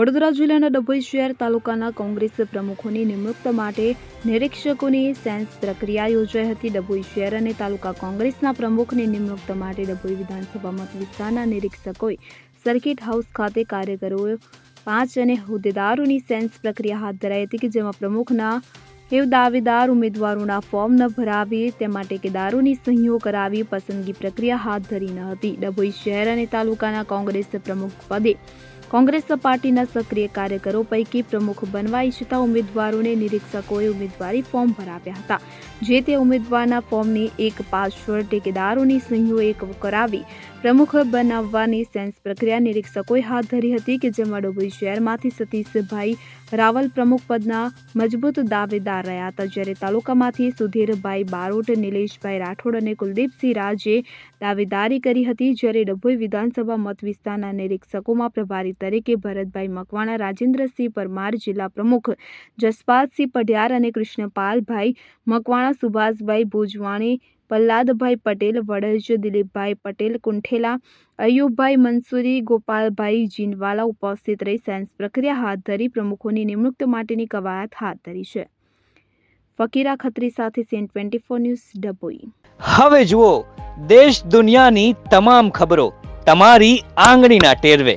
વડોદરા જિલ્લાના ડભોઈ શહેર તાલુકાના કોંગ્રેસ પ્રમુખોની નિમણૂક માટે નિરીક્ષકોની સેન્સ પ્રક્રિયા યોજાઈ હતી. ડભોઈ શહેર અને તાલુકા કોંગ્રેસના પ્રમુખની નિમણૂક માટે ડભોઈ વિધાનસભા મત વિસ્તારના નિરીક્ષકોએ સર્કિટ હાઉસ ખાતે કાર્યકરોએ પાંચ અને હોદ્દેદારોની સેન્સ પ્રક્રિયા હાથ ધરાઈ હતી કે જેમાં પ્રમુખના એવ દાવેદાર ઉમેદવારોના ફોર્મ ન ભરાવી, તે માટે કે દારૂની સહીઓ કરાવી, પસંદગી પ્રક્રિયા હાથ ધરી ન હતી. ડભોઈ શહેર અને તાલુકાના કોંગ્રેસ પ્રમુખ પદે કોંગ્રેસ પાર્ટીના સક્રિય કાર્યકરો પૈકી પ્રમુખ બનવા ઈચ્છતા ઉમેદવારોને નિરીક્ષકોએ ઉમેદવારી ફોર્મ ભરાવ્યા હતા. જે તે ઉમેદવારના ફોર્મની એક પાછળ ટેકેદારોની સહીઓ એક કરાવી પ્રમુખ બનાવવાની સેન્સ પ્રક્રિયા નિરીક્ષકોએ હાથ ધરી હતી કે જેમાં ડભોઈ શહેરમાંથી સતીશભાઈ રાવલ પ્રમુખ પદના મજબૂત દાવેદાર રહ્યા હતા. જ્યારે તાલુકામાંથી સુધીરભાઈ બારોટ, નિલેશભાઈ રાઠોડ અને કુલદીપસિંહ રાજે દાવેદારી કરી હતી, જ્યારે ડભોઈ વિધાનસભા મત વિસ્તારના નિરીક્ષકોમાં પ્રભારી તરીકે ભરતભાઈ મકવાણા, રાજેન્દ્રસિંહ પરમાર જિલ્લા પ્રમુખ, જસપાલસિંહ પઢિયાર અને કૃષ્ણપાલભાઈ મકવાણા, સુભાષભાઈ ભુજવાણી, પલ્લાદભાઈ પટેલ, વડજ દિલીપભાઈ પટેલ, કુંઠેલા, અયુબભાઈ મંસૂરી, ગોપાલભાઈ જીનવાલા ઉપસ્થિત રહી સેન્સ પ્રક્રિયા હાથ ધરી પ્રમુખોની નિમણૂક માટેની કવાયત હાથ ધરી છે. ફકીરા ખત્રી સાથે CN twenty four news Daboi હવે જુઓ, દેશ દુનિયાની તમામ ખબરો તમારી આંગળીના ટેરવે.